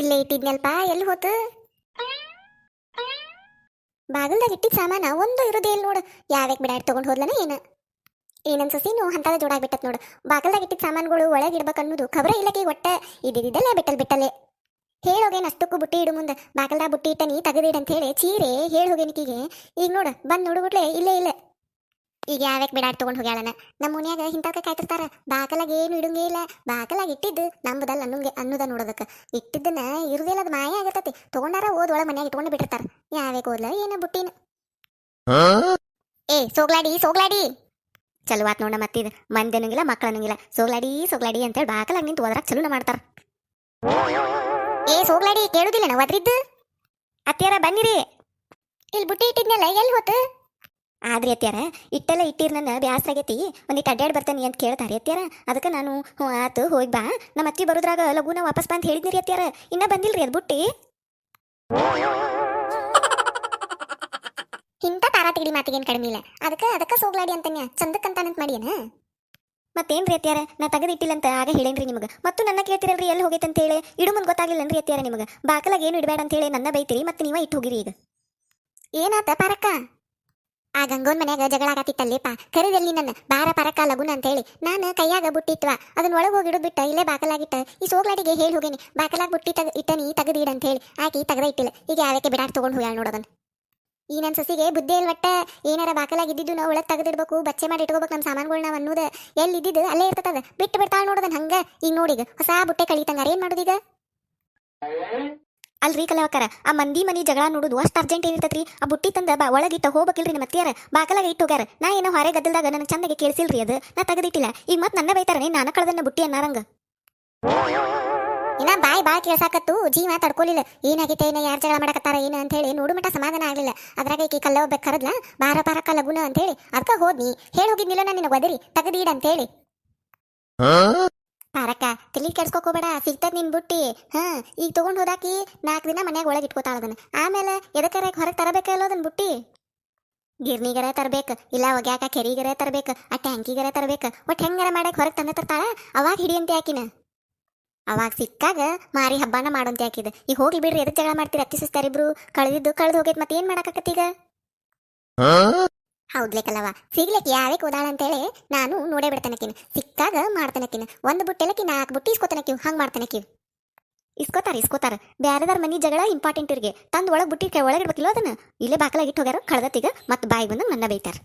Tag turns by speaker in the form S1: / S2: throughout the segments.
S1: ಇಲ್ಲೇ ಇಟ್ಟಿದ್ನಲ್ಪ? ಎಲ್ಲಿ ಹೋತು? ಬಾಗಲ್ದಾಗ ಇಟ್ಟಿದ್ ಸಾಮಾನ ಒಂದು ಇರೋದೇ ಇಲ್ಲ ನೋಡು. ಯಾವ್ಯಾಕ್ ಬಿಡಾಡ್ ತಗೊಂಡ್ ಹೋದ್ಲನ ಏನ? ಏನನ್ ಸಸಿನು ಹಂತದ ಜೋಡಾಗ್ಬಿಟ್ಟತ್ ನೋಡು. ಬಾಗಲ್ದಾಗ ಇಟ್ಟಿದ್ ಸಾಮಾನುಗಳು ಒಳಗೆ ಅನ್ನೋದು ಖಬರ ಇಲ್ಲಕಿ ಒಟ್ಟ. ಇದ್ದಿದ್ದಲ್ಲ ಬಿಟ್ಟಲ್ ಬಿಟ್ಟಲೆ ಹೇಳೋಗೇನು ಅಷ್ಟಕ್ಕೂ ಬುಟ್ಟಿ ಇಡು ಮುಂದೆ. ಬಾಗಲ್ದಾಗ ಬುಟ್ಟಿ ಇಟ್ಟ ನೀ ಅಂತ ಹೇಳಿ ಚೀರೆ ಹೇಳಿ ಈಗ ನೋಡು, ಬಂದು ನೋಡುಗುಟ್ಲೆ ಇಲ್ಲೇ, ಇಲ್ಲ. ಈಗ ಯಾವ್ಯಾಕೆ ಬಿಡಾಡ್ ತಗೊಂಡ್ ಹೋಗ್ಯಾಳನ? ನಮ್ಮ ಮನ್ಯಾಗ ಇಂಥವ್ಕ ಕಾಯ್ತಿರ್ತಾರ. ಬಾಕಲಾಗ ಏನು ಇಡಂಗೇ ಇಲ್ಲ. ಬಾಕಲಾಗ ಇಟ್ಟಿದ್ದು ನಂಬುದಲ್ಲ ಅನ್ನಂಗೆ ಅನ್ನೋದ ನೋಡೋದಕ್ಕ. ಇಟ್ಟಿದ್ದನ್ನ ಇರುದಿಲ್ಲ ಅದು ಮಾಯ ಆಗಿರ್ತತಿ. ತಗೊಂಡಾರ ಓದ್ ಮನ್ಯಾಗ ಇಟ್ಕೊಂಡು ಬಿಟ್ಟಿರ್ತಾರ. ಯಾವ್ಯಾಕ ಓದ್ಲ ಏನ ಬುಟ್ಟಿನ? ಏ, ಸೋಗ್ಲಾಡಿ ಸೋಗ್ಲಾಡಿ! ಚಲೋ ಆತ್ ನೋಡ ಮತ್ತಿದ್ ಮಂದಿ ಅನ್ನಂಗಿಲ್ಲ ಅನ್ನಂಗಿಲ್ಲ ಸೋಗ್ಲಾಡಿ ಸೋಗ್ಲಾಡಿ ಅಂತೇಳಿ ಬಾಕಲಾಗ ನಿಂತು ಓದ್ರಾಗ ಚಲೋನ ಮಾಡ್ತಾರ. ಏ, ಸೋಗ್ಲಾಡಿ ಕೇಳುದಿಲ್ಲ ನಾವು ಅದ್ರಿದ್ದು ಅತ್ಯಾರ ಬನ್ನಿರಿ. ಇಲ್ಲಿ ಬುಟ್ಟಿ ಇಟ್ಟಿದ್ನಲ್ಲ, ಎಲ್ಲಿ ಹೋತು ಆದ್ರಿ ಅತ್ಯಾರ ಇಟ್ಟೆಲ್ಲ ಇಟ್ಟಿರ್ ನನ್ನ ಬ್ಯಾಸ್ರಾಗೈತಿ ಒಂದಿಟ್ಟು ಅಡ್ಡಾಡ್ ಬರ್ತಾನೆ ಅಂತ ಕೇಳ್ತಾರೆ ಅತ್ಯಾರ ಅದಕ್ಕೆ ನಾನು ಹ್ಞೂ ಆತು ಹೋಗಿ ಬಾ. ನಮ್ಮ ಅತ್ತಿ ಬರೋದ್ರಾಗ ಲಘುನ ವಾಪಸ್ ಅಂತ ಹೇಳಿದ್ನಿ ರೀ ಅತ್ಯಾರ ಇನ್ನ ಬಂದಿಲ್ರಿ ಅದು ಬುಟ್ಟಿ. ಇಂಥ ತಾರಾತಿಗಿಡಿ ಮಾತಿಗೇನು ಕಡಿಮೆ ಇಲ್ಲ. ಅದಕ್ಕೆ ಅದಕ್ಕೆ ಸೋಗ್ಲಾಡಿ ಅಂತನ್ಯ. ಚಂದಕ್ಕಂತಾನಂತ ಮಾಡಿಯನ? ಮತ್ತೇನ್ರಿ ಅತ್ಯಾರ ನಾ ಇಟ್ಟಿಲ್ಲ ಅಂತ ಆಗ ಹೇಳೇನ್ರಿ ನಿಮಗೆ. ಮತ್ತು ನನ್ನ ಕೇಳ್ತಿರಲ್ರಿ ಎಲ್ಲಿ ಹೋಗೈತಂತ ಅಂತ ಹೇಳಿ. ಇಡು ಮುಂದೆ ಗೊತ್ತಾಗಿಲ್ಲನ್ರಿ ಅತ್ಯಾರ ನಿಮಗೆ. ಬಾಕಲಾಗ ಏನು ಇಡಬೇಡ ಅಂತ ಹೇಳಿ ನನ್ನ ಬೈತೀರಿ ಮತ್ತೆ ನೀವ ಇಟ್ಟು ಹೋಗಿರಿ ಈಗ. ಏನಾತ ಪಾರಕ್ಕ? ಆ ಗಂಗೋನ್ ಮನ್ಯಾಗ ಜಗಳ ಆಗತ್ತಿತ್ತಲ್ಲೇಪ, ಕರೆದಲ್ಲಿ ನನ್ನ ಬಾರ ಪರಕ ಲಗುನ ಅಂತ ಹೇಳಿ ನಾನು ಕೈಯಾಗ ಬುಟ್ಟಿತ್ವ? ಅದನ್ನ ಒಳಗೆ ಹೋಗಿ ಇಡೋದ್ ಬಿಟ್ಟ, ಇಲ್ಲೇ ಬಾಕಲಾಗಿಟ್ಟ. ಈ ಸೋಗ್ಲಾಡಿಗೆ ಹೇಳಿ ಹೋಗೇನಿ. ಬಾಕಲಾಗ ಬುಟ್ಟಿ ತಗ ಇಟ್ಟನಿ ತೆಗದಿಡ ಅಂತ ಹೇಳಿ ಆಕಿ ತೆಗದ ಇಟ್ಟಿಲ್ಲ. ಈಗ ಯಾವಕ್ಕೆ ಬಿಡಾಟ್ ತಗೊಂಡು ಹೋಗ್ಯಾಳ ನೋಡೋದನ್ ಈ ನನ್ನ ಸೊಸಿಗೆ ಬುದ್ಧಿ ಒಟ್ಟ ಏನಾರ ಬಾಕಲಾಗಿದ್ದು ನಾವು ಒಳಗೆ ತೆಗೆದಿಡ್ಬೇಕು, ಬಚ್ಚೆ ಮಾಡಿ ಇಟ್ಕೋಬೇಕು ನಮ್ಮ ಸಾಮಾನುಗಳು ನಾವು ಅನ್ನೋದು. ಎಲ್ಲಿ ಇದ್ದಿದ್ದು ಅಲ್ಲೇ ಇರ್ತದ. ಬಿಟ್ಟು ಬಿಡ್ತಾಳ ನೋಡೋದನ್ ಹಂಗ. ಈಗ ನೋಡಿಗ ಹೊಸ ಬುಟ್ಟೆ ಕಳಿತಂಗಾರ ಏನ್ ಮಾಡೋದೀಗ ಅಲ್ರಿ ಕಲಾವಕಾರ ಆ ಮಂದಿ ಮನಿ ಜಗಳ ನೋಡುದು ಅಷ್ಟು ಅರ್ಜೆಂಟ್ ಏನಿರ್ತೈತ್ರಿ? ಆ ಬುಟ್ಟಿ ತಂದ ಬಾ, ಒಳಗಿಟ್ಟ ಹೋಗ್ಬೇಕಿಲ್ರಿ ನಮ್ಮ ಅತ್ತಿಯಾರ. ಬಾಕಲಾಗ ಇಟ್ಟು ಹೋಗ್ಯಾರ. ನಾ ಏನೋ ಹೊರೆ ಗದ್ದಲ್ದಾಗ ನನಗೆ ಚಂದಗೆ ಕೇಳಿಸಿಲ್ರಿ ಅದು. ನಾ ತೆಗೆದಿಟ್ಟಿಲ್ಲ. ಈಗ ಮತ್ತೆ ನನ್ನ ಬೈತಾರನೆ ನಾನು ಕಳೆದನ್ನ ಬುಟ್ಟಿ ಅನ್ನಾರಂಗ. ಇನ್ನ ಬಾಯ್ ಬಾಯ್ ಕೇಳ್ಸಾಕತ್ತು. ಜೀವ ತಡ್ಕೊಲಿಲ್ಲ. ಏನಾಗೈತೆ ಏನ ಯಾರು ಜಗಳ ಮಾಡಕತ್ತಾರ, ಏನು ಅಂತ ಹೇಳಿ ನೋಡು ಸಮಾಧಾನ ಆಗಲಿಲ್ಲ. ಅದ್ರಾಗ ಈಕಿ ಕಲ್ಲ ಒಬ್ಬ ಕರದ್ಲ. ಬಾರ ಪಾರಕ ಲಗುನ ಅಂತ ಹೇಳಿ ಅದಕ್ಕ ಹೋದ್ನಿ. ಹೇಳಿ ಹೋಗಿದ್ನಿಲ್ಲ ನಾನು ನಿನಗೆ ಒದರಿ. ತೆಗೆದಿಡ ಅಂತ ಹೇಳಿ ಪಾರಕ್ಕ ತಿಳಿ ಕೆಡ್ಸ್ಕೊಕೋಬೇಡ ಸಿಗ್ತದ ನಿನ್ ಬುಟ್ಟಿ. ಹಾ, ಈಗ ತಗೊಂಡ್ ಹೋದಾಕಿ ನಾಲ್ಕು ದಿನ ಮನ್ಯಾಗ ಒಳಗೆ ಇಟ್ಕೋತಾಳ ಅದನ್ನ. ಆಮೇಲೆ ಎದಕ್ಕರ ಹೊರಗೆ ತರಬೇಕಲ್ಲ ಅದನ್ನ ಬುಟ್ಟಿ? ಗಿರ್ನಿಗರೇ ತರ್ಬೇಕು, ಇಲ್ಲ ಒಗ್ಯಾಕ ಕೆರಿಗರ ತರ್ಬೇಕು, ಆ ಟ್ಯಾಂಕಿಗರೇ ತರ್ಬೇಕು ಒಟ್ಟು ಹೆಂಗಾರ ಮಾಡಕ್ ಹೊರಗೆ ತಂದೆ ತರ್ತಾಳ? ಅವಾಗ ಹಿಡಿಯಂತೆ ಆಕಿನ. ಅವಾಗ ಸಿಕ್ಕಾಗ ಮಾರಿ ಹಬ್ಬನ ಮಾಡೋಂತೆ ಹಾಕಿದ ಈಗ ಹೋಗ್ಲಿ ಬಿಡ್ರಿ ಎದಕ್ಕೆ ಜಗಳ ಮಾಡ್ತೀರಿ ಅತ್ತಿ ಸಿಸ್ತಾರಿಬ್ರು? ಕಳೆದಿದ್ದು ಕಳೆದು ಹೋಗೈತೆ ಮತ್ತೆ ಏನ್ ಮಾಡಕತ್ತಿ ಈಗ ಹೌದ್ಲೇಕಲ್ಲವ ಸಿಗ್ಲಿಕ್ಕೆ ಯಾವೇ ಅಂತ ಹೇಳಿ ನಾನು ನೋಡೇ ಬಿಡ್ತಾನಕಿನ ಸಿಕ್ಕಾಗ ಮಾಡ್ತಾನಕಿನ ಒಂದು ಬುಟ್ಟೆಲಕ್ಕಿ ನಾಲ್ಕು ಬುಟ್ಟಿ ಇಸ್ಕೋತಾನಕಿವ್ ಹಂಗ್ ಮಾಡ್ತಾನಕಿವ್ ಇಸ್ಕೋತಾರ ಇಸ್ಕೋತಾರ. ಬ್ಯಾರೆದಾರ ಮನಿ ಜಗಳ ಇಂಪಾರ್ಟೆಂಟ್ ಇರ್ಗೆ ತಂದು ಒಳಗೆ ಬುಟ್ಟಿ ಒಳಗೆ ಇಡ್ಬೇಕಿಲ್ಲ ಅದನ್ನ. ಇಲ್ಲೇ ಬಾಕಲಾಗಿಟ್ಟು ಹೋಗ್ಯಾರ, ಕಳ್ದತ್ತೀಗ ಮತ್ತೆ ಬಾಯಿ ಬಂದು ನನ್ನ ಬೈತಾರ.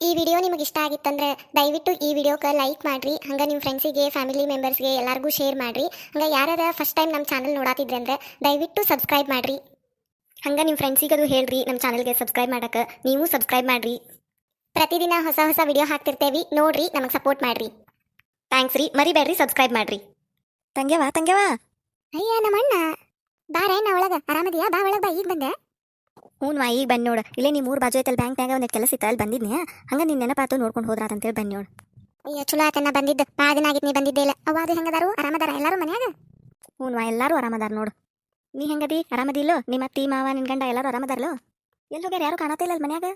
S1: ಈ ವಿಡಿಯೋ ನಿಮಗೆ ಇಷ್ಟ ಆಗಿತ್ತಂದ್ರೆ ದಯವಿಟ್ಟು ಈ ವಿಡಿಯೋಕ್ಕೆ ಲೈಕ್ ಮಾಡ್ರಿ. ಹಂಗೆ ನಿಮ್ಮ ಫ್ರೆಂಡ್ಸಿಗೆ, ಫ್ಯಾಮಿಲಿ ಮೆಂಬರ್ಸ್ಗೆ ಎಲ್ಲರಿಗೂ ಶೇರ್ ಮಾಡ್ರಿ. ಹಂಗೆ ಯಾರ್ಯಾರ ಫಸ್ಟ್ ಟೈಮ್ ನಮ್ಮ ಚಾನಲ್ ನೋಡಾತಿದ್ರೆ ಅಂದ್ರೆ ದಯವಿಟ್ಟು ಸಬ್ಸ್ಕ್ರೈಬ್ ಮಾಡ್ರಿ. ಹಂಗ ನಿಮ್ಮ ಫ್ರೆಂಡ್ಸಿಗೆ ಅದು ಹೇಳ್ರಿ ನಮ್ಮ ಚಾನಲ್ಗೆ ಸಬ್ಸ್ಕ್ರೈಬ್ ಮಾಡಕ್ಕೆ ನೀವು ಸಬ್ಸ್ಕ್ರೈಬ್ ಮಾಡ್ರಿ. ಪ್ರತಿದಿನ ಹೊಸ ಹೊಸ ವಿಡಿಯೋ ಹಾಕ್ತಿರ್ತೇವೆ. ನೋಡ್ರಿ ನಮಗೆ ಸಪೋರ್ಟ್ ಮಾಡ್ರಿ. ಥ್ಯಾಂಕ್ಸ್ ರೀ. ಮರಿಬೇಡ್ರಿ ಸಬ್ಸ್ಕ್ರೈಬ್ ಮಾಡ್ರಿ. ತಂಗ್ಯವಾ ತಂಗ್ಯವಾ. ಅಯ್ಯ ನಮ್ಮ ಅಣ್ಣ. ಬಾರ ನಾ ಒಳಗ. ಆರಾಮದಿಯಾ? ಬಾ ಒಳಗ ಬಾ ಈಗ ಬಂದೆ. ಹ್ಞೂ ವಾ ಈಗ ಬನ್ನಿ ನೋಡು. ಇಲ್ಲೇ ನಿಮ್ಮ ಮೂರು ಬಾಜು ಐತಲ್ ಬ್ಯಾಂಕ್ನಾಗ ಒಂದು ಕೆಲಸ ಇತ್ತು ಅಲ್ಲಿ ಬಂದಿದ್ನಿ ಹಂಗೆ ನಿನ್ನ ನೆನಪಾತು ನೋಡ್ಕೊಂಡು ಹೋದ್ರ ಅಂತೇಳಿ ಬನ್ನಿ ನೋಡು. ಅಯ್ಯ ಚಲೋ ಆತನ ಬಂದಿದ್ದು. ಭಾಳ ದಿನ ಆಗಿತ್ತು ನೀ ಬಂದಿದ್ದೆ ಇಲ್ಲ. ಅದು ಹೆಂಗದಾರು? ಆರಾಮದಾರ ಎಲ್ಲರೂ ಮನ್ಯಾಗ? ಹ್ಞೂ ವಾ ಎಲ್ಲರೂ ಆರಾಮದಾರ ನೋಡು. ನೀ ಹೆಂಗದಿ? ಆರಾಮದಿಲ್ಲೋ? ನಿಮ್ಮ ಅತ್ತಿ ಮಾವ ನಿನ್ ಗಂಡ ಎಲ್ಲರೂ ಆರಾಮದಾರಲ್ಲೋ? ಎಲ್ಲಿ ಹೋಗ್ಯಾರ? ಯಾರು ಕಾಣತ್ತಿಲ್ಲ ಅಲ್ಲಿ ಮನ್ಯಾಗ?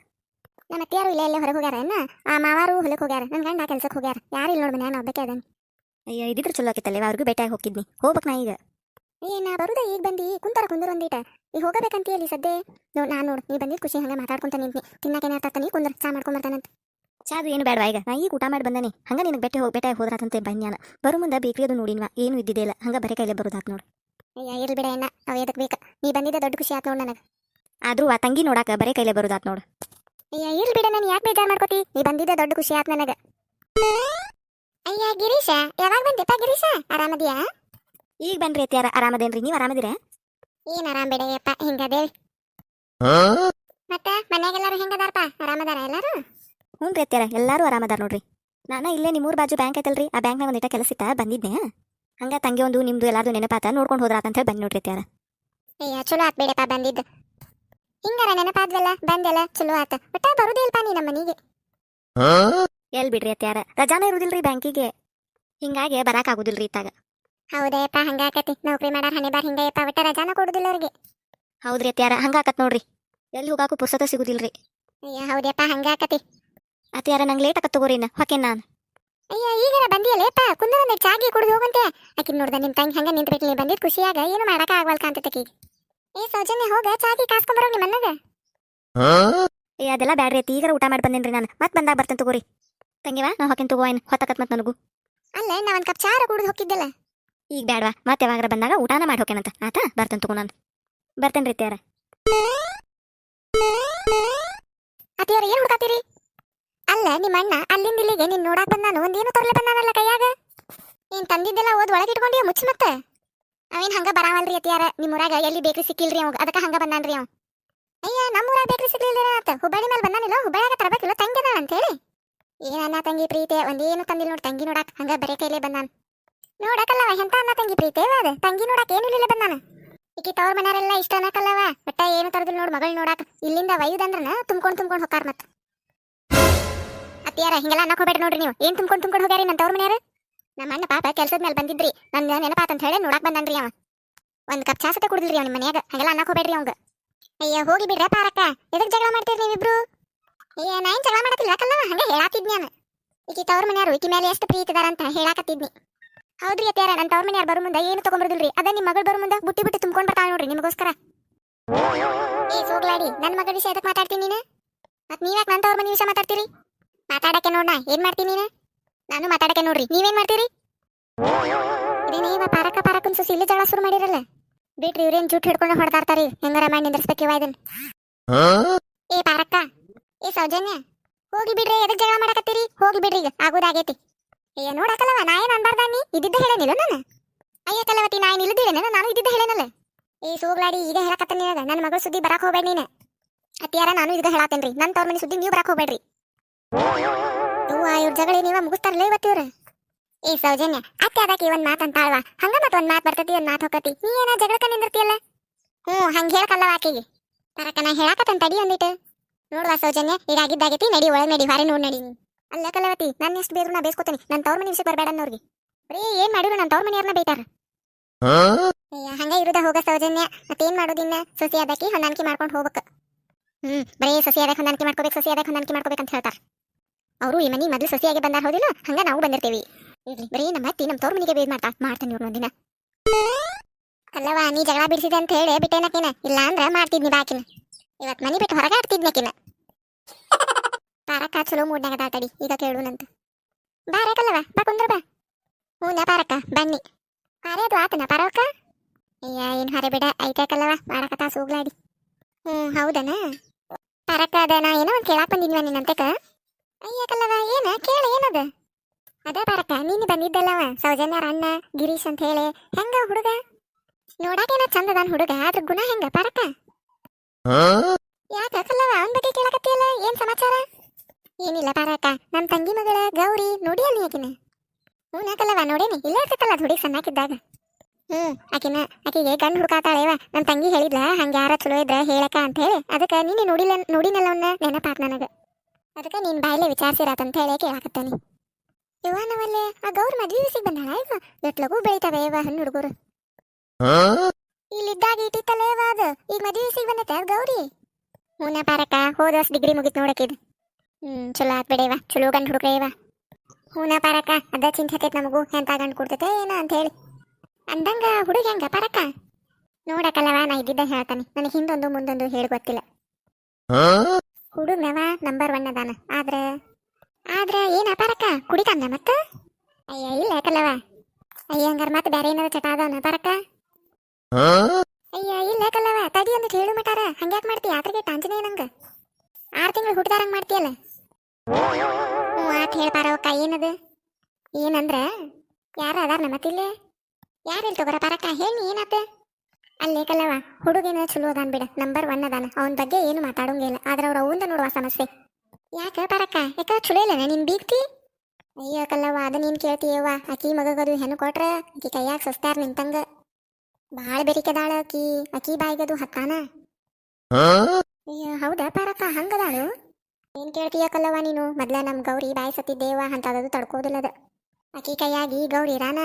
S1: ನಮ್ಮ ಅತ್ತಿಯಾರು ಇಲ್ಲೇ ಇಲ್ಲೇ ಹೊರಗೆ ಹೋಗ್ಯಾರ ಏನ? ಆ ಮಾವಾರು ಹೊಲಕ್ಕೆ ಹೋಗ್ಯಾರ ನನ್ನ ಗಂಡ ಕೆಲ್ಸಕ್ಕೆ ಹೋಗ್ಯಾರ ಯಾರು ಇಲ್ಲ ನೋಡಿ ಮನ್ಯಾಗ ನಾ ಒಬ್ಬಕ್ಕೆ ಅದನ್? ಅಯ್ಯೋ ಇದಿದ್ರೆ ಚಲೋ ಆಕಿತ್ತಲ್ಲ ಅವ್ರಿಗೂ ಭೇಟಿಯಾಗಿ ಹೋಗಿದ್ನಿ ಹೋಗ್ಬೇಕು ನಾ ಈಗ. ಏ ನಾ ಬರುದ ಈಗ ಬಂದಿ ಕುಂತಾರ ಕುಂದ್ರ ಒಂದೀಟ. ಈಗ ಹೇಳಿ ಸದ್ದೆ ನೋ ನಾನು ನೋಡು ನೀ ಬಂದಿದ್ದು ಖುಷಿ ಹಂಗೆ ಮಾತಾಡ್ಕೊಂತ ನಿಂತೀನಿ. ತಿನ್ನಕ್ಕೆ ಏನಾಗ್ತಾನೆ ಕುಂದ್ರ ಚಾ ಮಾಡ್ಕೊಂಬರ್ತಾನಂತ ಚಾದು ಏನು ಬೇಡವಾ ಈಗ? ನಾ ಈಗ ಊಟ ಮಾಡಿ ಬಂದನಿ. ಹಂಗ ನಿನಗೆ ಬೆಟ್ಟ ಹೋಗಿ ಬೆಟ್ಟ ಹೋದ್ರಾತಂತೆ ಬನ್ಯಾನ. ಬರು ಮುಂದೆ ಬೇಕ್ರಿ ಅದು ನೋಡಿನ್ವಾ. ಏನು ಇದ್ದಿದ್ದೇ ಇಲ್ಲ. ಹಂಗ ಬರೀ ಕೈಲೇ ಬರೋದಾತ್ ನೋಡು. ಅಯ್ಯ ಇರ್ಲಿ ಬಿಡ ನಾವು ಎದಕ್ ಬೇಕ? ನೀ ಬಂದಿದ್ದ ದೊಡ್ಡ ಖುಷಿ ಆತ್ ನೋಡ್ ನನಗೆ. ಆದ್ರೂ ಆ ತಂಗಿ ನೋಡಾಕ ಬರೇ ಕೈಲೇ ಬರುದಾತ್ ನೋಡು. ಅಯ್ಯ ಇರ್ಲಿ ಬಿಡ ನಾನು ಯಾಕೆ ಬೇಜಾರ್ ಮಾಡ್ಕೋತಿ? ನೀ ಬಂದಿದ್ದ ದೊಡ್ಡ ಖುಷಿ ಆತ್ ನನಗೆ. ಅಯ್ಯ ಗಿರೀಶ ಯಾವಾಗ ಬಂದಿಪ್ಪ ಗಿರೀಶ? ಆರಾಮದಿಯಾ? ಈಗ ಬನ್ರಿ ಅತ್ಯಾರ ಆರಾಮದೇನ್ರಿ? ನೀವು ಆರಾಮದಿರ? ಏನ್ ಆರಾಮ್ ಬಿಡಯ್ಯಪ್ಪ ಹಿಂಗದೇವಿ ಮತ್ತ ಮನ್ಯಾಗೆಲ್ಲಾರು ಹೆಂಗದಾರಪ್ಪ? ಆರಾಮದಾರ ಎಲ್ಲಾರು? ಹ್ಞೂ ರೀ ಅತ್ಯಾರ ಎಲ್ಲಾರು ಆರಾಮದಾರ ನೋಡ್ರಿ. ನಾನು ಇಲ್ಲೇ ನಿಮ್ಮೂರ್ ಬಾಜು ಬ್ಯಾಂಕ್ ಐತಲ್ರಿ ಆ ಬ್ಯಾಂಕ್ನಾಗ ಒಂದಿಟ ಕೆಲಸ ಇತ್ತ ಬಂದಿದ್ನೆ ಹಂಗ ತಂಗಿ ಒಂದು ನಿಮ್ದು ಎಲ್ಲಾರ್ದು ನೆನಪಾತ ನೋಡ್ಕೊಂಡು ಹೋದ್ರಾತ ಅಂತ ಹೇಳಿ ಬಂದ್ ನೋಡ್ರಿ ತ್ಯಾರ ಏಯ್ ಚಲೋ ಆತ್ ಬೇಡಪ್ಪ ಬಂದಿದ್ದು. ಹಿಂಗಾರ ನೆನಪಾದ್ವಲ್ಲ ಬಂದೆಲ್ಲ ಚಲೋ ಆತ. ಒಟ್ಟ ಬರುದೇ ಇಲ್ಪ ನೀ ನಮ್ಮ ಮನಿಗೆ? ಎಲ್ ಬಿಡ್ರಿ ಅತ್ಯಾರ ರಜಾನ ಇರುದಿಲ್ರಿ ಬ್ಯಾಂಕಿಗೆ? ಹಿಂಗಾಗಿ ಬರಾಕ್ ಆಗುದಿಲ್ರಿ ಇತ್ತಾಗ. ಹೌದಯ್ಯಪ್ಪ ಹಂಗಾಕತಿ ನೌಕರಿ ಮಾಡಾರ ಹಣೆ ಬಾರ್ ಹಿಂಗಯ್ಯಪ್ಪ ಒಟ್ಟ ರಜಾನ ಕೊಡುದಿಲ್ಲ ಅವ್ರಿಗೆ. ಹೌದ್ರಿ ಅತ್ಯಾರ ಹಂಗಾಕತ್ ನೋಡ್ರಿ. ಎಲ್ಲಿ ಹೋಗಾಕು ಪುಸ್ತಕ ಸಿಗುದಿಲ್ರಿ. ಅಯ್ಯ ಹೌದಪ್ಪ ಹಂಗಾಕತಿ ಅತ್ಯಾರ ನಂಗೆ ಲೇಟ್ ಆಕತ್ ತಗೋರಿ ಇನ್ನ. ಹೊಕೆ ನಾನು? ಅಯ್ಯ ಈಗರ ಬಂದಿಯಲ್ಲೇಪ್ಪ ಕುಂದ್ರ ಒಂದ್ ಚಾ ಚಾಗಿ ಕುಡಿದು ಹೋಗಂತೆ. ಆಕಿ ನೋಡ್ದ ನಿಮ್ ತಂಗಿ ಹಂಗ ನಿಂತ ಬಿಟ್ಲಿ ಬಂದಿದ್ದು ಖುಷಿಯಾಗ ಏನು ಮಾಡಕ ಆಗ್ವಲ್ಕ ಅಂತ ಆಕಿಗೆ. ಏ ಸೌಜನ್ಯ ಹೋಗ ಚಾಗಿ ಕಾಸ್ಕೊಂಬರೋ ನಿಮ್ಮ ಅಣ್ಣಗ.
S2: ಏ ಅದೆಲ್ಲ ಬ್ಯಾಡ್ರಿ ಐತಿ ಈಗಾರ ಊಟ ಮಾಡಿ ಬಂದೇನ್ರಿ ನಾನು. ಮತ್ತೆ ಬಂದಾಗ ಬರ್ತೇನೆ ತಗೋರಿ. ತಂಗಿವ ನಾ ಹೊಕ್ಕಿನ ತಗೋ ಏನು ಹೊತ್ತಕತ್ ಮತ್ತೆ ನನಗೂ.
S1: ಅಲ್ಲ ನಾ ಒಂದ್ ಕಪ್ ಚಾರ ಕುಡಿದು ಹೋಗಿದ್ದಲ್ಲ
S2: ಈಗ ಬ್ಯಾಡ್ವಾ ಮತ್ತೆ ಯಾವಾಗಾರ ಬಂದಾಗ ಊಟನ ಮಾಡಿ ಹೋಗ್ಯಾನಂತ. ಆತ ಬರ್ತೇನೆ ತಗೋ ನಾನು. ಬರ್ತೇನೆ ರೀ ತ್ಯಾರ
S1: ಅತ್ತಿಯವ್ರ ಏನ್ ಹುಡ್ಕಾತೀರಿ? ಅಲ್ಲ ನಿಮ್ಮ ಅಣ್ಣ ಅಲ್ಲಿಂದ ಇಲ್ಲಿಗೆ ನೀನ್ ನೋಡಾಕ್ ಬಂದಾನು. ಒಂದೇನು ತರಲೆ ಬಂದಾನಲ್ಲ ಕೈಯಾಗ? ನೀನ್ ತಂದಿದ್ದೆಲ್ಲ ಓದ್ ಒಳಗೆ ಇಟ್ಕೊಂಡಿಯ ಮುಚ್ಚ ಮತ್ತೆ ಅವೇನ್ ಹಂಗ ಬರಾವಲ್ರಿ ಅತಿಯಾರ ನಿಮ್ಮ ಊರಾಗ ಎಲ್ಲಿ ಬೇಕ್ರಿ ಸಿಕ್ಕಿಲ್ರಿ ಅವಾಗ? ಅದಕ್ಕ ಹಂಗ ಬಂದಾನ್ರಿ ಅವ. ಅಯ್ಯ ನಮ್ಮ ಊರಾಗ ಬೇಕ್ರಿ ಸಿಕ್ಲಿಲ್ಲ ಅಂತ ಹುಬ್ಬಳ್ಳಿ ಮೇಲೆ ಬಂದಾನಿಲ್ಲ? ಹುಬ್ಬಳ್ಳಿಯಾಗ ತರಬೇಕಿಲ್ಲ? ತಂಗಿ ಅಂತ ಹೇಳಿ. ಏನ್ ಅಣ್ಣ ತಂಗಿ ಪ್ರೀತಿ? ಒಂದೇನು ತಂದಿಲ್ಲ ನೋಡಿ ತಂಗಿ ನೋಡಾಕ್. ಹಂಗ ಬರೇ ಕೈಲೇ ಬಂದಾನ. ನೋಡಕಲ್ಲವ, ಎಂತ ಅಣ್ಣ ತಂಗಿ ಪ್ರೀತಿ? ಅದ. ತಂಗಿ ನೋಡಾಕ್ ಏನು ಇಲ್ಲ ಬಂದಾನ? ಈಕಿ ತವ್ರ ಮನೆಯವರೆಲ್ಲ ಇಷ್ಟ ಅನ್ನಕಲ್ಲವ? ಒಟ್ಟ ಏನು ತರದಿಲ್ಲ ನೋಡಿ ಮಗಳು ನೋಡಾಕ. ಇಲ್ಲಿಂದ ವೈದ್ಯಂದ್ರನ ತುಂಬ್ಕೊಂಡು ತುಂಬ್ಕೊಂಡು ಹೊಕ್ಕಾರ ಮತ್ತ ಅತ್ತಿಯಾರ, ಹಿಂಗೆಲ್ಲ ಅನ್ನಕ್ ಹೋಗ್ಬೇಡ್ರಿ ನೋಡ್ರಿ ನೀವು. ಏನ್ ತುಂಬ್ಕೊಂಡ್ ತುಂಬ್ಕೊಂಡ್ ಹೋಗ್ಯಾರಿ ನನ್ನ ತವ್ರ ಮನೆಯಾರ ನಮ್ಮ ಅಣ್ಣ ಪಾಪ ಕೆಲಸದ ಮೇಲೆ ಬಂದಿದ್ರಿ. ನನ್ನ ನೆನಪಾತ ಅಂತ ಹೇಳಿ ನೋಡಕ್ ಬಂದನ್ರಿ ಅವ. ಒಂದ್ ಕಪ್ ಚಾಸತೆ ಕುಡಿದಿಲ್ರಿ ಅವ್ನ ಮನ್ಯಾಗ. ಹಂಗೆಲ್ಲ ಅನ್ನಕೋಬೇಡ್ರಿ ಹೋಗ್ಬೇಡ್ರಿ ಅವಂಗ. ಅಯ್ಯ, ಹೋಗಿ ಬಿಡ್ರ ಪಾರಕ್ಕ ಎದಕ್ಕೆ ಜಗಳ ಮಾಡ್ತೀರಿ ನೀವಿಬ್ರು? ಅಯ್ಯ ನಾ ಏನ್ ಜಗಳ ಮಾಡತ್ತಿಲ್ಲ ಯಾಕಲ್ಲ ಹಂಗೆ ಹೇಳಾತಿದ್ನಿ ನಾನು ಈಕಿ ತವ್ರ ಮನೆಯವರು, ಈಕಿ ಮೇಲೆ ಎಷ್ಟು ಪ್ರೀತಿದಾರ ಅಂತ ಹೇಳಾಕತ್ತಿದ್ನಿ. ಹೌದ್ರಿ ಅತ್ತಿಯಾರ ನನ್ನ ತವ್ರ ಮನೆಯವ್ರು ಬರೋ ಮುಂದೆ ಏನು ತಗೊಂಡ್ಬರ್ದಿಲ್ರಿ ಅದ ನಿಮ್ಮ ಮಗಳು ಬರೋ ಮುಂದೆ ಬುಟ್ಟಿ ಬುಟ್ಟಿ ತುಂಬ್ಕೊಂಡ್ ಬರ್ತಾಳೆ ನೋಡ್ರಿ ನಿಮಗೋಸ್ಕರ. ಏ, ಸೋಗ್ಲಾಡಿ ನನ್ನ ಮಗಳ ವಿಷಯ ಎದಕ್ಕೆ ಮಾತಾಡ್ತೀನಿ ನೀನು? ಮತ್ತೆ ನೀವ್ಯಾಕೆ ನನ್ನ ತವ್ರ ಮನೆ ವಿಷಯ ಮಾತಾಡ್ತೀರಿ? ಮಾತಾಡಕ್ಕೆ ನೋಡ್ನ? ಏನ್ ಮಾಡ್ತೀನಿ ನೀನು? ನಾನು ಮಾತಾಡಕ್ಕೆ ನೋಡ್ರಿ. ನೀವೇನ್ ಮಾಡ್ತೀರಿ? ಇದೇನೇವ ಪಾರಕ ಪಾರಕನ್ ಸುಸಿ ಇಲ್ಲಿ ಜಗಳ ಶುರು ಮಾಡಿರಲ್ಲ. ಬಿಟ್ರಿ, ಇವ್ರೇನ್ ಜೂಟ್ ಹಿಡ್ಕೊಂಡು ಹೊಡೆದಾಡ್ತಾರಿ. ಹೆಂಗಾರ ಮಾಡಿ ನಿಂದ್ರಸ್ಬೇಕಿವ ಇದನ್ ಏ ಪಾರಕ್ಕ ಏ, ಸೌಜನ್ಯ. ಹೋಗಿ ಬಿಡ್ರಿ, ಎದಕ್ ಜಗಳ ಮಾಡಕತ್ತೀರಿ? ಹೋಗಿ ಬಿಡ್ರಿ ಈಗ. ಆಗೋದಾಗೈತಿ. ಅಯ್ಯ ನೋಡಕಲ್ಲವ, ನಾ ಏನ್ ಅನ್ಬಾರ್ದ ನೀ? ಇದ್ದಿದ್ದ ಹೇಳೇನಿಲ್ಲ ನಾನು. ಅಯ್ಯ ಕಲವತಿ ನಾ ಏನ್ ಹೇಳೇನ? ನಾನು ಇದ್ದಿದ್ದ ಹೇಳೇನಲ್ಲ. ಏ, ಸೋಗ್ಲಾಡಿ ಈಗ ಹೇಳಕತ್ತ ನೀನಾಗ. ನನ್ನ ಮಗಳ ಸುದ್ದಿ ಬರಾಕ್ ಹೋಗ್ಬೇಡ ನೀನು. ಅತ್ತಿಯಾರ, ನಾನು ಇದ್ದ ಹೇಳತ್ತೇನ್ರಿ ನನ್ನ ತವ್ರ ಮನೆ ಸುದ್ದಿ ನೀವು ಬರಾಕ್ ಹೋಗ್ಬೇಡ್ರಿ. ಇವ್ರ ಜಗಳ ನೀವ ಮುಗಿಸ್ತಾರಲ್ಲ ಇವತ್ತಿವ್ರ ಏ ಸೌಜನ್ಯ ಅತ್ತೆ ಅದಕ್ಕೆ ಒಂದ್ ಮಾತ್ ಅಂತಾಳ್ವ ಹಂಗ ಮತ್ ಒಂದ್ ಮಾತ್ ಬರ್ತತಿ ಒಂದ್ ಮಾತ್ ಹೋಗತಿ ನೀ ಏನ ಜಗಳಕ ನಿಂದಿರ್ತಿಯಲ್ಲ? ಹ್ಞೂ ಹಂಗ ಹೇಳಕಲ್ಲ ಆಕೆಗೆ. ತರಕ ನಾ ಹೇಳಕತ್ತನ್ ಅಡಿ ಒಂದಿಟ್ಟು ನೋಡ್ವಾ ಸೌಜನ್ಯ ಈಗ ಆಗಿದ್ದಾಗೈತಿ ನಡಿ ಒಳ ನಡಿ ಭಾರಿ ನೋಡ್ ನಡಿ. ಅಲ್ಲ ಕಲವತಿ ನಾನು ಎಷ್ಟು ಬೇರು ನಾ ಬೇಸ್ಕೊತೀನಿ ನನ್ನ ತವ್ರ ಮನೆ ವಿಷಯ ಬರಬೇಡ ಅನ್ನೋರ್ಗೆ. ಬರೀ ಏನ್ ಮಾಡಿದ್ರು ನನ್ನ ತವ್ರ ಮನೆಯವ್ರನ್ನ ಬೈತಾರ? ಹಂಗ ಇರುದ ಹೋಗ ಸೌಜನ್ಯ. ಮತ್ತೇನ್ ಮಾಡೋದಿನ್ನ ಸೊಸಿ ಅದಕ್ಕೆ ಹೊಂದಾಣಿಕೆ ಮಾಡ್ಕೊಂಡು ಹೋಗ್ಬೇಕು. ಹ್ಮ್ ಬರೀ ಸೊಸಿ ಅದಕ್ಕೆ ಹೊಂದಾಣಿಕೆ ಮಾಡ್ಕೋಬೇಕು ಸೊಸಿ ಅದಕ್ಕೆ ಹೊಂದಾಣಿಕೆ ಮಾಡ್ಕೋಬೇಕು ಅಂತ ಹೇಳ್ತಾರ. ಅವರು ಈ ಮನಿ ಮೊದಲು ಸೊಸೆಯಾಗಿ ಬಂದಾರ ಹೌದಿಲ್ಲ? ಹಂಗ ನಾವು ಬಂದಿರ್ತೀವಿ. ಇರ್ಲಿ, ಬರೀ ನಮ್ಮ ಅತ್ತಿ ನಮ್ಮ ತೋರ್ ಮನೆಗೆ ಬೇದ್ ಮಾಡ್ತಾ ಮಾಡ್ತಾನೆ ಇವ್ರು ಒಂದಿನ. ಅಲ್ಲವ ನೀ ಜಗಳ ಬಿಡಿಸಿದೆ ಅಂತ ಹೇಳಿ ಬಿಟ್ಟೇನಕಿನ ಇಲ್ಲ ಅಂದ್ರೆ ಮಾಡ್ತಿದ್ನಿ ಬಾಕಿನ. ಇವತ್ತು ಮನಿ ಬಿಟ್ಟು ಹೊರಗೆ ಆಡ್ತಿದ್ನಕಿನ ಪಾರಕ್ಕ, ಚಲೋ ಮೂಡ್ನಾಗ ದಾಟಡಿ ಈಗ ಕೇಳುನಂತ ಬಾರಕಲ್ಲವ ಬಾ ಕುಂದ್ರ ಬಾ. ಹ್ಞೂ ಪಾರಕ್ಕ, ಬನ್ನಿ. ಅರೆ ಅದು ಆತನ ಪಾರಕ್ಕ ಅಯ್ಯ, ಏನ್ ಹರೆ ಬಿಡ ಐತಕಲ್ಲವ ತಾಸು ಸೂಗ್ಲಾಡಿ ಹ್ಞೂ, ಹೌದನ? ಪಾರಕ್ಕ ಅದ, ನಾ ಏನೋ ಒಂದು ಕೇಳಾಕ್ ಬಂದಿದ್ವ ನಿನ್ನಂತೆಕ. ಅಯ್ಯಕಲ್ಲವ ಏನ? ಕೇಳ ಏನದ? ಅದ ಪಾರಕ್ಕ ನೀನು ಬಂದಿದ್ದಲ್ಲವ ಸೌಜನ್ಯರ ಅಣ್ಣ ಗಿರೀಶ್ ಅಂತ ಹೇಳಿ. ಹೆಂಗ ಹುಡುಗ? ನೋಡಾಕೇನ ಚಂದ ಅದಾನ ಹುಡುಗ ಅದ್ರ ಗುಣ ಹೆಂಗ ಪಾರಕ್ಕ? ಯಾಕ ಕಲ್ಲವ ಅವನ ಬಗ್ಗೆ ಕೇಳಕತ್ತಿಯಲ್ಲ ಏನ್ ಸಮಾಚಾರ? ಏನಿಲ್ಲ ಪಾರಕ್ಕ ನಮ್ಮ ತಂಗಿ ಮಗಳ ಗೌರಿ ನೋಡಿ ಅಲ್ಲಿ ಆಕಿನ. ಹ್ಞೂ ಕಲ್ಲವ ನೋಡೇನಿ ಇಲ್ಲ ಇರ್ತೈತಲ್ಲ ಅದು ಹುಡುಗಿ ಸಣ್ಣಾಕಿದ್ದಾಗ. ಹ್ಮ್ ಆಕಿನ ಆಕಿಗೆ ಗಂಡು ಹುಡುಕಾತಾಳೇವ ನನ್ನ ತಂಗಿ ಹೇಳಿದ್ಲ ಹಂಗ ಯಾರ ಚಲೋ ಇದ್ರ ಹೇಳಕ ಅಂತ ಹೇಳಿ ಅದಕ್ಕೆ ನೀನು ನೋಡಿಲ್ಲ ನೋಡಿನಲ್ಲ ಅವನ್ನ ನೆನಪಾತ್ ನನಗ. ಅದಕ್ಕ ನೀನ್ ಬಾಯ್ಲೆ ವಿಚಾರಿಸಿರತ್ತಂತ ಹೇಳಿ ಕೇಳಾಕತ್ತಾನೆ. ಇವ ನಾವಲ್ಲೇ ಆ ಗೌರ್ ಮದ್ವಿ ವಿಸಿಗ್ ಬಂದಾಳ ಇವ ಎಟ್ಲಗೂ ಬೆಳಿತಾವೆ ಇವ ಹಣ್ಣು ಹುಡುಗರು. ಇಲ್ಲಿದ್ದಾಗ ಇಟ್ಟಿತ್ತಲ್ಲ ಇವ ಅದು? ಈಗ ಮದ್ವಿ ವಿಸಿಗ್ ಬಂದೈತೆ ಗೌರಿ? ಹೂನ ಪಾರಕ್ಕ, ಹೋದ ಡಿಗ್ರಿ ಮುಗಿತ್ ನೋಡಕಿದ್ ಹ್ಮ್ ಚಲೋ ಆತ್ ಇವ ಚಲೋ ಗಂಡು ಹುಡುಗ್ರೆ ಇವ ಹೂನ ಪಾರಕ್ಕ, ಅದ ಚಿಂತೆ ಹತ್ತೈತ್ ನಮಗೂ, ಎಂತ ಗಂಡು ಕೊಡ್ತೈತೆ ಏನ ಅಂತ ಹೇಳಿ. ಅಂದಂಗ ಹುಡುಗ ಹೆಂಗ ಪಾರಕ ನೋಡಕಲ್ಲವ ನಾ ಇದ್ದಿದ್ದ ಹೇಳ್ತಾನೆ, ನನಗೆ ಹಿಂದೊಂದು ಮುಂದೊಂದು ಹೇಳಿ ಗೊತ್ತಿಲ್ಲ. ಹುಡುಗನವ ನಂಬರ್ ಒನ್ ಅದಾನ. ಆದ್ರ? ಆದ್ರ ಏನ್ ಅಪಾರಕ್ಕ? ಕುಡಿತಾನ ಮತ್ತ? ಅಯ್ಯ, ಇಲ್ಲ ಯಾಕಲ್ಲವ? ಅಯ್ಯ, ಹಂಗಾರ ಮತ್ತೆ ಬೇರೆ ಏನಾರ ಚಟ ಅದಾವನ ಅಪಾರಕ್ಕ? ಅಯ್ಯ, ಇಲ್ಲ ಯಾಕಲ್ಲವ? ತಡಿ ಅಂತ ಹೇಳು ಮಟಾರ. ಹಂಗ್ಯಾಕ್ ಮಾಡ್ತಿ? ಆತ್ರಿಗೆ ಟಾಂಜನೆ ನಂಗ. ಆರು ತಿಂಗಳು ಹುಟ್ಟದಾರಂಗ್ ಮಾಡ್ತೀಯಲ್ಲ? ಹ್ಞೂ ಆತ್ ಹೇಳ್ಪಾರವಕ್ಕ ಏನದ? ಏನಂದ್ರ? ಯಾರ ಅದಾರ ಮತ್ತಿಲ್ಲೇ? ಯಾರು ಇಲ್ ತಗೋರ ಪಾರಕ್ಕ ಹೇಳಿ ಏನಾತ ಅಲ್ಲೇ ಕಲ್ಲವ ಹುಡುಗೇನ ಚಲೋ ಅದಾನ ಬಿಡ ನಂಬರ್ ಒನ್ ಅದಾನ. ಅವನ ಬಗ್ಗೆ ಏನು ಮಾತಾಡೋಂಗಿಲ್ಲ ಆದ್ರೆ ಅವ್ರ ಅವಂದ ನೋಡುವ ಸಮಸ್ಯೆ. ಯಾಕ ಪಾರಕ್ಕ? ಯಾಕ ಚಲೋ ಇಲ್ಲ ನಿನ್ ಬೀಗ್ತಿ? ಅಯ್ಯೋ ಕಲ್ಲವ್ವ, ಅದ ನೀನ್ ಕೇಳ್ತೀಯವ್ವ. ಅಕ್ಕಿ ಮಗಗದು ಹೆಣ್ಣು ಕೊಟ್ರ ಅಕ್ಕಿ ಕೈಯಾಗ ಸಸ್ತಾರ ನಿಂತಂಗ. ಬಾಳ ಬೆರಿಕೆದಾಳ ಅಕ್ಕಿ ಅಕ್ಕಿ ಬಾಯಿಗದು ಹತ್ತಾನ? ಅಯ್ಯೋ, ಹೌದಾ ಪಾರಕ್ಕ, ಹಂಗದಾಳು? ಏನ್ ಕೇಳ್ತೀಯ ಕಲ್ಲವ್ವ ನೀನು? ಮೊದ್ಲ ನಮ್ ಗೌರಿ ಬಾಯಿ ಸತ್ತಿದ್ದೇವ, ಅಂತದದು ತಡ್ಕೋದಿಲ್ಲದ. ಅಕ್ಕಿ ಕೈಯಾಗಿ ಗೌರಿ ರಾನ?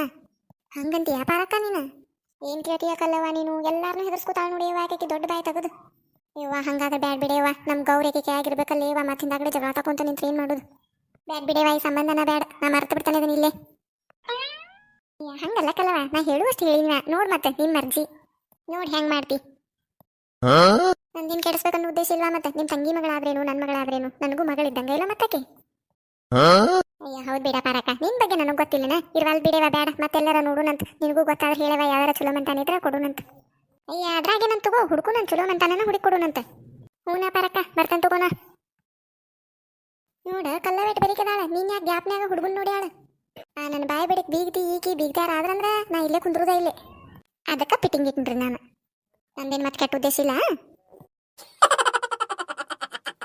S1: ಹಂಗಂತೀಯ ಪಾರಕ್ಕ ನೀನು? ಏನ್ ಕೇಳ್ತೀಯ ಕಲ್ಲವ್ವ ನೀನು? ಎಲ್ಲಾರನ್ನೂ ಹೆದರ್ಸ್ಕೊತಾಳ ನೋಡಿ ಯಾಕೆ ದೊಡ್ಡ ಬಾಯಿ ತೆಗೆದು. ಇವ್ವ ಹಂಗಾದ್ರೆ ಬ್ಯಾಡ್ ಬಿಡೇವ ನಮ್ ಗೌರಿಗೆ ಆಕೆ ಇವ ಮತ್ತೆ ಹಿಂದಾಗಡೆ ಜಗಳ ತಕೊಂತ ನಿಂತ್ರೆ ಏನ್ ಮಾಡೋದು? ಬ್ಯಾಡ್ ಬಿಡೇವ ಈ ಸಂಬಂಧನ ಬ್ಯಾಡ್. ನಾ ಮರ್ತು ಬಿಡ್ತಾನೆ ಅದನ್ನ ಇಲ್ಲೇ. ಹಂಗಲ್ಲ ಕಲ್ಲವ ನಾ ಹೇಳುವಷ್ಟು ಹೇಳಿನ ನೋಡ್ ಮತ್ತೆ ನಿಮ್ ಮರ್ಜಿ ನೋಡ್ ಹೆಂಗ್ ಮಾಡ್ತಿ. ನಂದಿನ್ ಕೆಡಿಸ್ಬೇಕನ್ನೋ ಉದ್ದೇಶ ಇಲ್ವಾ ಮತ್ತೆ? ನಿಮ್ ತಂಗಿ ಮಗಳಾದ್ರೇನು, ನನ್ ಮಗಳಾದ್ರೇನು? ನನಗೂ ಮಗಳಿದ್ದಂಗ ಇಲ್ಲ ಮತ್ತಕ್ಕೆ ಅಯ್ಯ, ಹೌದು ಬಿಡ ಪಾರಕ ನಿನ್ ಬಗ್ಗೆ ನನಗೆ ಗೊತ್ತಿಲ್ಲನ ಇರ್ವಲ್ ಬಿಡವ ಬೇಡ ಮತ್ತೆಲ್ಲರ ನೋಡುನಂತ. ನಿನಗೂ ಗೊತ್ತಾದ್ರೆ ಹೇಳವ ಯಾವ್ದಾರ ಚಲೋ ಮಂತಾನಿದ್ರ ಕೊಡುನಂತ. ಅಯ್ಯ ಅದ್ರಾಗೇನಂತ ತಗೋ ಹುಡ್ಕುನಂತ ಚಲೋ ಮಂತಾನ ಹುಡುಕ್ ಕೊಡುನಂತ. ಹೂನ ಪಾರಕ ಬರ್ತಾನ ತಗೋನ ನೋಡ, ಕಲ್ಲವೇಟ್ ಬರಿಕದಾಳ. ನೀನ್ ಯಾಕೆ ಗ್ಯಾಪ್ನ್ಯಾಗ ಹುಡುಗನ್ ನೋಡ್ಯಾಳ? ಆ ನನ್ನ ಬಾಯಿ ಬಿಡಕ್ ಬೀಗ್ದಿ, ಈಕಿ ಬೀಗ್ದಾರ ಆದ್ರಂದ್ರ ನಾ ಇಲ್ಲೇ ಕುಂದ್ರದ ಇಲ್ಲೇ. ಅದಕ್ಕ ಪಿಟ್ಟಿಂಗ್ ಇಟ್ಟಿನ್ರಿ ನಾನು. ನಂದೇನ್ ಮತ್ತೆ ಕೆಟ್ಟ ಉದ್ದೇಶ ಇಲ್ಲ